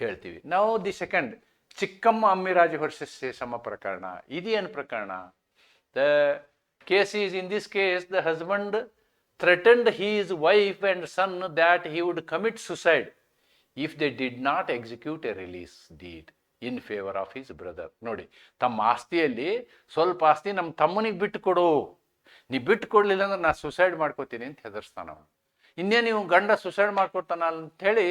[SPEAKER 1] ಹೇಳ್ತೀವಿ. ನಾವು ದಿ ಸೆಕೆಂಡ್ ಚಿಕ್ಕಮ್ಮ ಅಮ್ಮಿರಾಜು ವರ್ಸಸ್ ಸಮ ಪ್ರಕರಣ. ಇದೇನು ಪ್ರಕರಣ? The case is in this case the husband threatened his wife and son that he would commit suicide if they did not execute a release deed in favour of his brother ನೋಡಿ, ತಮ್ಮ ಆಸ್ತಿಯಲ್ಲಿ ಸ್ವಲ್ಪ ಆಸ್ತಿ ನಮ್ಮ ತಮ್ಮನಿಗೆ ಬಿಟ್ಟು ಕೊಡು ನೀ ಬಿಟ್ಟು ಕೊಡಲಿಲ್ಲ ಅಂದ್ರೆ ನಾ ಸುಸೈಡ್ ಮಾಡ್ಕೋತೀನಿ ಅಂತ ಹೆದರ್ಸ್ತಾನ ಅವನು. ಇನ್ನೇ ನೀವು ಗಂಡ ಸುಸೈಡ್ ಮಾಡ್ಕೊತಾನ ಹೇಳಿ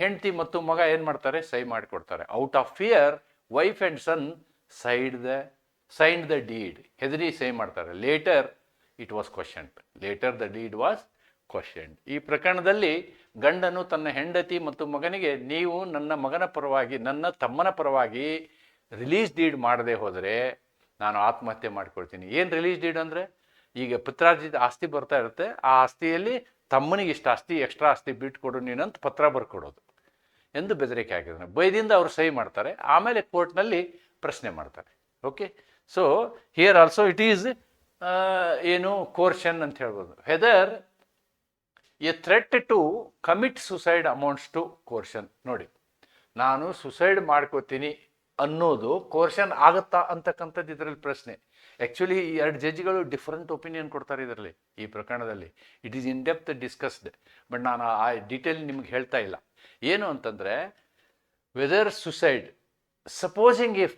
[SPEAKER 1] ಹೆಂಡತಿ ಮತ್ತು ಮಗ ಏನು ಮಾಡ್ತಾರೆ? ಸೈ ಮಾಡಿಕೊಡ್ತಾರೆ. Out of fear wife and son signed the signed the deed ಹೆದರಿ, ಸೈ ಮಾಡ್ತಾರೆ. Later it was question later the deed was question ಈ ಪ್ರಕರಣದಲ್ಲಿ ಗಂಡನು ತನ್ನ ಹೆಂಡತಿ ಮತ್ತು ಮಗನಿಗೆ, ನೀವು ನನ್ನ ಮಗನ ಪರವಾಗಿ, ನನ್ನ ತಮ್ಮನ ಪರವಾಗಿ ರಿಲೀಸ್ ಡೀಡ್ ಮಾಡದೆ ಹೋದರೆ ನಾನು ಆತ್ಮಹತ್ಯೆ ಮಾಡ್ಕೊಳ್ತೀನಿ. ಏನು ರಿಲೀಸ್ ಡೀಡ್ ಅಂದರೆ? ಈಗ ಪಿತ್ರಾರ್ಜಿತ ಆಸ್ತಿ ಬರ್ತಾ ಇರುತ್ತೆ. ಆ ಆಸ್ತಿಯಲ್ಲಿ ತಮ್ಮನಿಗೆ ಇಷ್ಟು ಆಸ್ತಿ ಎಕ್ಸ್ಟ್ರಾ ಆಸ್ತಿ ಬಿಟ್ಕೊಡು ನೀನಂತ ಪತ್ರ ಬರ್ಕೊಡೋದು. ಎಂದು ಬೆದರಿಕೆ ಹಾಕಿದ್ದಾನೆ ಬೈದಿಂದ ಅವರು ಸಹಿ ಮಾಡ್ತಾರೆ. ಆಮೇಲೆ ಕೋರ್ಟ್ನಲ್ಲಿ ಪ್ರಶ್ನೆ ಮಾಡ್ತಾರೆ. Okay so here also it is ಏನು ಕೋರ್ಷನ್ ಅಂತ ಹೇಳ್ಬೋದು. Whether a threat to commit suicide amounts to coercion ನೋಡಿ. ನಾನು ಸುಸೈಡ್ ಮಾಡ್ಕೋತೀನಿ ಅನ್ನೋದು ಕೋರ್ಷನ್ ಆಗುತ್ತಾ ಅಂತಕ್ಕಂಥದ್ದು ಇದರಲ್ಲಿ ಪ್ರಶ್ನೆ. ಆ್ಯಕ್ಚುಲಿ ಈ ಎರಡು ಜಡ್ಜ್ಗಳು ಡಿಫ್ರೆಂಟ್ ಒಪಿನಿಯನ್ ಕೊಡ್ತಾರೆ ಇದರಲ್ಲಿ, ಈ ಪ್ರಕರಣದಲ್ಲಿ. It is in depth discussed but ನಾನು ಆ ಡೀಟೇಲ್ ನಿಮ್ಗೆ ಹೇಳ್ತಾ ಇಲ್ಲ. ಏನು ಅಂತಂದರೆ whether suicide supposing if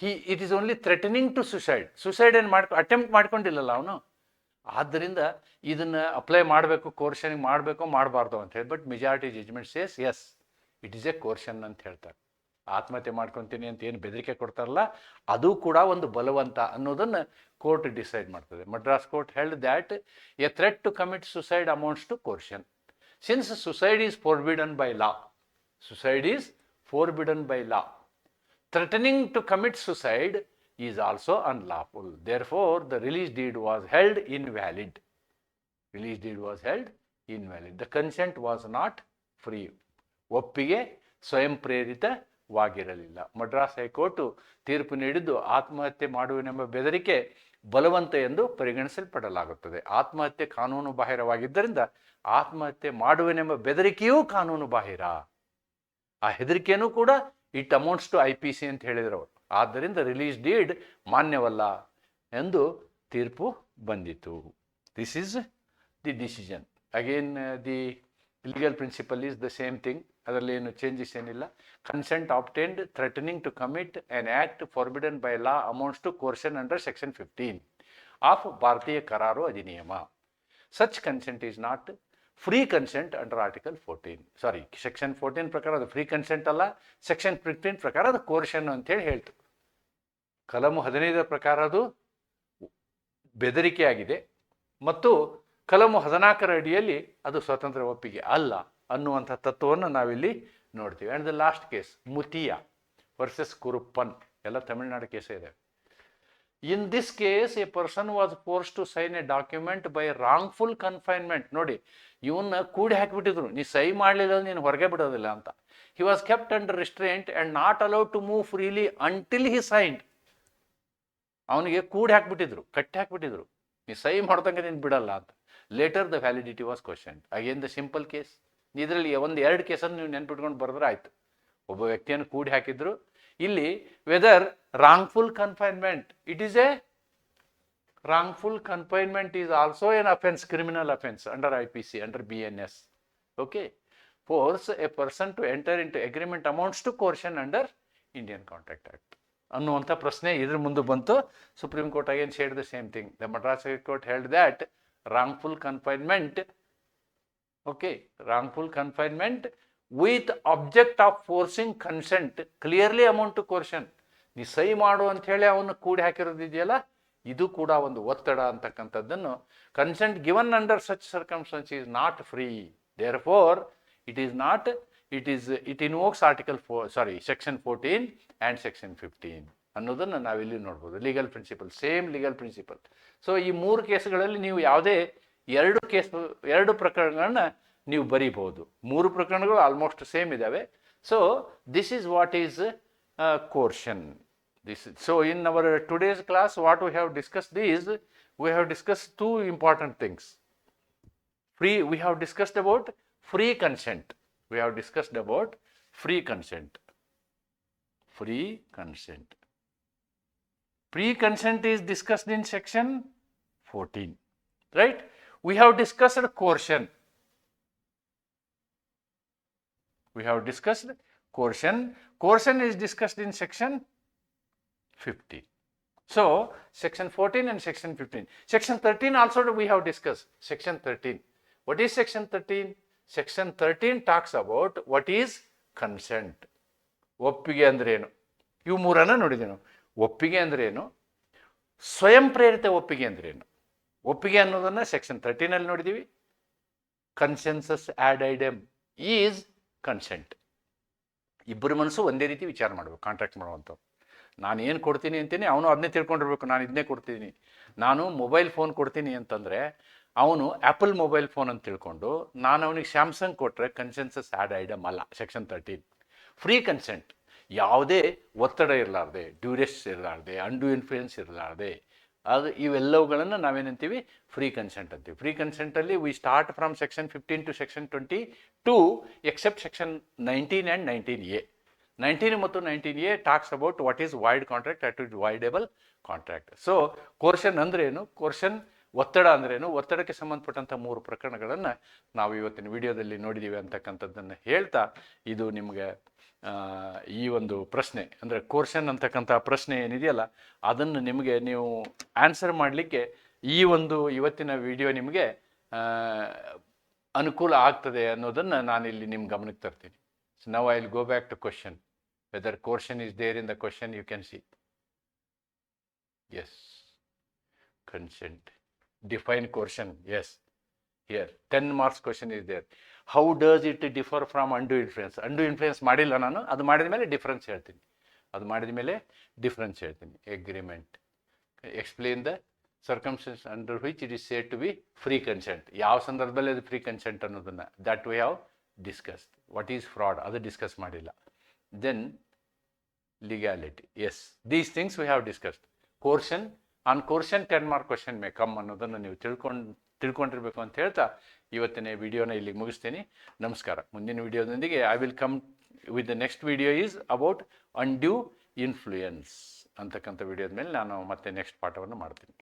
[SPEAKER 1] he it is only threatening to suicide suicide ಏನು ಮಾಡ್ಕೊ ಅಟೆಂಪ್ಟ್ ಮಾಡ್ಕೊಂಡಿಲ್ಲಲ್ಲ ಅವನು? ಆದ್ದರಿಂದ ಇದನ್ನು ಅಪ್ಲೈ ಮಾಡಬೇಕು ಕೋರ್ಷನಿಗೆ ಮಾಡಬೇಕು ಮಾಡಬಾರ್ದು ಅಂತ ಹೇಳಿ but majority judgement says yes it is a coercion ಅಂತ ಹೇಳ್ತಾರೆ. ಆತ್ಮಹತ್ಯೆ ಮಾಡ್ಕೊತೀನಿ ಅಂತ ಏನು ಬೆದರಿಕೆ ಕೊಡ್ತಾರಲ್ಲ, ಅದು ಕೂಡ ಒಂದು ಬಲವಂತ ಅನ್ನೋದನ್ನು ಕೋರ್ಟ್ ಡಿಸೈಡ್ ಮಾಡ್ತದೆ. Madras court held that a threat to commit suicide amounts to coercion since suicide is forbidden by law suicide is forbidden by law threatening to commit suicide is also unlawful. Therefore, the release deed was held invalid. Release deed was held invalid. The consent was not free. ಒಪ್ಪಿಗೆ ಸ್ವಯಂ ಪ್ರೇರಿತವಾಗಿರಲಿಲ್ಲ Madras high court ತೀರ್ಪು ನೀಡಿದ್ದು ಆತ್ಮಹತ್ಯೆ ಮಾಡುವನೆಂಬ ಬೆದರಿಕೆ ಬಲವಂತ ಎಂದು ಪರಿಗಣಿಸಲ್ಪಡಲಾಗುತ್ತದೆ ಆತ್ಮಹತ್ಯೆ ಕಾನೂನು ಬಾಹಿರವಾಗಿದ್ದರಿಂದ ಆತ್ಮಹತ್ಯೆ ಮಾಡುವನೆಂಬ ಬೆದರಿಕೆಯೂ ಕಾನೂನು ಬಾಹಿರ ಆ ಹೆದರಿಕೆಯೂ ಕೂಡ it amounts to I P C ಅಂತ ಹೇಳಿದ್ರು ಅವರು ಆದ್ದರಿಂದ ರಿಲೀಸ್ ಡೀಡ್ ಮಾನ್ಯವಲ್ಲ ಎಂದು ತೀರ್ಪು ಬಂದಿತು. This is the decision again the legal principle is the same thing ಅದರಲ್ಲಿ ಏನು ಚೇಂಜಸ್ ಏನಿಲ್ಲ. Consent obtained threatening to commit an act forbidden by law amounts to coercion under section fifteen of ಭಾರತೀಯ ಕರಾರು ಅಧಿನಿಯಮ such consent is not free consent under article fourteen sorry section fourteen ಪ್ರಕಾರ ಅದು free consent ಅಲ್ಲ section fifteen ಪ್ರಕಾರ ಅದು ಕೋರ್ಷನ್ ಅಂತೇಳಿ ಹೇಳ್ತು. ಕಲಮು ಹದಿನೈದರ ಪ್ರಕಾರ ಅದು ಬೆದರಿಕೆಯಾಗಿದೆ ಮತ್ತು ಕಲಮು ಹದಿನಾಲ್ಕರ ಅಡಿಯಲ್ಲಿ ಅದು ಸ್ವತಂತ್ರ ಒಪ್ಪಿಗೆ ಅಲ್ಲ ಅನ್ನುವಂಥ ತತ್ವವನ್ನು ನಾವಿಲ್ಲಿ ನೋಡ್ತೀವಿ. And the last case Muthiah versus Karuppan. ಎಲ್ಲ ತಮಿಳುನಾಡು ಕೇಸೇ ಇದೆ. In this case a person was force to sign a document by wrongful confinement ನೋಡಿ ಇವನ್ನ ಕೂಡಿ ಹಾಕಿಬಿಟ್ಟಿದ್ರು. ನೀ ಸೈ ಮಾಡಲಿಲ್ಲ ನೀನು ಹೊರಗೆ ಬಿಡೋದಿಲ್ಲ ಅಂತ. He was kept under restraint and not allowed to move freely until he signed ಅವನಿಗೆ ಕೂಡಿ ಹಾಕಿಬಿಟ್ಟಿದ್ರು, ಕಟ್ಟಿ ಹಾಕಿಬಿಟ್ಟಿದ್ರು. ನೀ ಸೈ ಮಾಡ್ದಂಗೆ ನೀನು ಬಿಡಲ್ಲ ಅಂತ. Later the validity was question again the simple case ಇದರಲ್ಲಿ ಒಂದು ಎರಡು ಕೇಸನ್ನು ನೀವು ನೆನ್ಪಿಟ್ಕೊಂಡು ಬರೆದ್ರೆ ಆಯ್ತು. ಒಬ್ಬ ವ್ಯಕ್ತಿಯನ್ನು ಕೂಡಿ ಹಾಕಿದ್ರು. ಇಲ್ಲಿ whether wrongful confinement it is a wrongful confinement is also an offence criminal offence under I P C under B N S okay force a person to enter in to agreement amounts to coercion under Indian contract act ಅನ್ನುವಂಥ ಪ್ರಶ್ನೆ ಇದ್ರ ಮುಂದೆ ಬಂತು. Supreme court again said the same thing the Madras high court held that wrongful confinement okay wrongful confinement with object of forcing consent clearly amount coercion ನೀ ಸೈ ಮಾಡು ಅಂತ ಹೇಳಿ ಅವನ್ನ ಕೂಡಿ ಹಾಕಿರೋದಿದೆಯಲ್ಲ ಇದು ಕೂಡ ಒಂದು ಒತ್ತಡ ಅಂತಕ್ಕಂಥದ್ದನ್ನು consent given under such circumstances is not free therefore it is not it is it invokes article four sorry section fourteen and section fifteen ಅನ್ನೋದನ್ನು ನಾವಿಲ್ಲಿ ನೋಡ್ಬೋದು. Legal principle same legal principle so ಈ ಮೂರು ಕೇಸ್ಗಳಲ್ಲಿ ನೀವು ಯಾವುದೇ ಎರಡು ಕೇಸ್ ಎರಡು ಪ್ರಕರಣಗಳನ್ನ ನೀವು ಬರೀಬಹುದು ಮೂರು ಪ್ರಕರಣಗಳು ಆಲ್ಮೋಸ್ಟ್ ಸೇಮ್ ಇದ್ದಾವೆ so this is what is coercion this is- so in our today's class what we have discussed is we have discussed two important things free we have discussed about free consent we have discussed about free consent free consent free consent is discussed in section 14 right we have discussed coercion We have discussed coercion coercion is discussed in section 15. So, section 14 and section 15. Section 13 also we have discussed. Section 13. What is section 13? Section 13 talks about what is consent. ಒಪ್ಪಿಗೆ ಅಂದ್ರೆ ಏನು ಇವು ಮೂರನ್ನು ನೋಡಿದೆ ನಾವು ಒಪ್ಪಿಗೆ ಅಂದ್ರೆ ಏನು ಸ್ವಯಂ ಪ್ರೇರಿತ ಒಪ್ಪಿಗೆ ಅಂದ್ರೆ ಏನು ಒಪ್ಪಿಗೆ ಅನ್ನೋದನ್ನ ಸೆಕ್ಷನ್ ತರ್ಟೀನಲ್ಲಿ ನೋಡಿದ್ದೀವಿ consensus ad idem is consent ಇಬ್ಬರ ಮನಸ್ಸು ಒಂದೇ ರೀತಿ ವಿಚಾರ ಮಾಡಬೇಕು ಕಾಂಟ್ರಾಕ್ಟ್ ಮಾಡುವಂಥವ್ರು. ನಾನು ಏನು ಕೊಡ್ತೀನಿ ಅಂತೀನಿ, ಅವನು ಅದನ್ನೇ ತಿಳ್ಕೊಂಡಿರ್ಬೇಕು, ನಾನು ಇದನ್ನೇ ಕೊಡ್ತೀನಿ. ನಾನು ಮೊಬೈಲ್ ಫೋನ್ ಕೊಡ್ತೀನಿ ಅಂತಂದರೆ, ಅವನು ಆ್ಯಪಲ್ ಮೊಬೈಲ್ ಫೋನ್ ಅಂತ ತಿಳ್ಕೊಂಡು, ನಾನು ಅವನಿಗೆ ಸ್ಯಾಮ್ಸಂಗ್ ಕೊಟ್ಟರೆ ಕನ್ಸೆನ್ಸಸ್ ಆ್ಯಡ್ ಐಡಮ್ ಅಲ್ಲ ಸೆಕ್ಷನ್ ತರ್ಟೀನ್ ಫ್ರೀ ಕನ್ಸೆಂಟ್ ಯಾವುದೇ ಒತ್ತಡ ಇರಲಾರ್ದೆ ಡ್ಯೂರೆಸ್ ಇರಲಾರ್ದೆ ಅಂಡು ಇನ್ಫ್ಲೂಯೆನ್ಸ್ ಇರಲಾರ್ದೆ ಅದು ಇವೆಲ್ಲವುಗಳನ್ನು ನಾವೇನಂತೀವಿ? ಫ್ರೀ ಕನ್ಸೆಂಟ್ ಅಂತೀವಿ. Free ಕನ್ಸೆಂಟಲ್ಲಿ we start from section fifteen to section twenty two except section nineteen and nineteen A nineteen ಮತ್ತು nineteen A talks about what is void contract what is voidable contract so coercion ಅಂದ್ರೇನು coercion ಒತ್ತಡ ಅಂದ್ರೇನು? ಒತ್ತಡಕ್ಕೆ ಸಂಬಂಧಪಟ್ಟಂಥ ಮೂರು ಪ್ರಕರಣಗಳನ್ನು ನಾವು ಇವತ್ತಿನ ವಿಡಿಯೋದಲ್ಲಿ ನೋಡಿದ್ದೀವಿ ಅಂತಕ್ಕಂಥದ್ದನ್ನು ಹೇಳ್ತಾ, ಇದು ನಿಮಗೆ ಈ ಒಂದು ಪ್ರಶ್ನೆ, ಅಂದರೆ ಕೋರ್ಷನ್ ಅಂತಕ್ಕಂಥ ಪ್ರಶ್ನೆ ಏನಿದೆಯಲ್ಲ, ಅದನ್ನು ನಿಮಗೆ ನೀವು ಆನ್ಸರ್ ಮಾಡಲಿಕ್ಕೆ ಈ ಒಂದು ಇವತ್ತಿನ ವಿಡಿಯೋ ನಿಮಗೆ ಅನುಕೂಲ ಆಗ್ತದೆ ಅನ್ನೋದನ್ನು ನಾನಿಲ್ಲಿ ನಿಮ್ಮ ಗಮನಕ್ಕೆ ತರ್ತೀನಿ. So now I will go back to question whether coercion is there in the question you can see as consent define coercion as here ten marks question is there how does it differ from undue influence undue influence ಮಾಡಿಲ್ಲ ನಾನು ಅದು ಮಾಡಿದ ಮೇಲೆ difference ಹೇಳ್ತೀನಿ. ಅದು ಮಾಡಿದ ಮೇಲೆ difference ಹೇಳ್ತೀನಿ. Agreement explain the circumstances under which it is said to be free consent ಯಾವ ಸಂದರ್ಭದಲ್ಲಿ ಅದು ಫ್ರೀ ಕನ್ಸೆಂಟ್ ಅನ್ನೋದನ್ನು? That we have discuss what is fraud ಅದು ಡಿಸ್ಕಸ್ ಮಾಡಿಲ್ಲ. Then legality as these things we have discussed Coercion, on question ten mark question may come ಅನ್ನೋದನ್ನು ನೀವು ತಿಳ್ಕೊಂಡು, ತಿಳ್ಕೊಂಡಿರ್ಬೇಕು ಅಂತ ಹೇಳ್ತಾ ಇವತ್ತಿನ ವಿಡಿಯೋನ ಇಲ್ಲಿಗೆ ಮುಗಿಸ್ತೀನಿ. ನಮಸ್ಕಾರ. ಮುಂದಿನ ವಿಡಿಯೋದೊಂದಿಗೆ I will come with the next video is about undue influence ಅಂತಕ್ಕಂಥ ವಿಡಿಯೋದ ಮೇಲೆ ನಾನು ಮತ್ತೆ ನೆಕ್ಸ್ಟ್ ಪಾಠವನ್ನು ಮಾಡ್ತೀನಿ.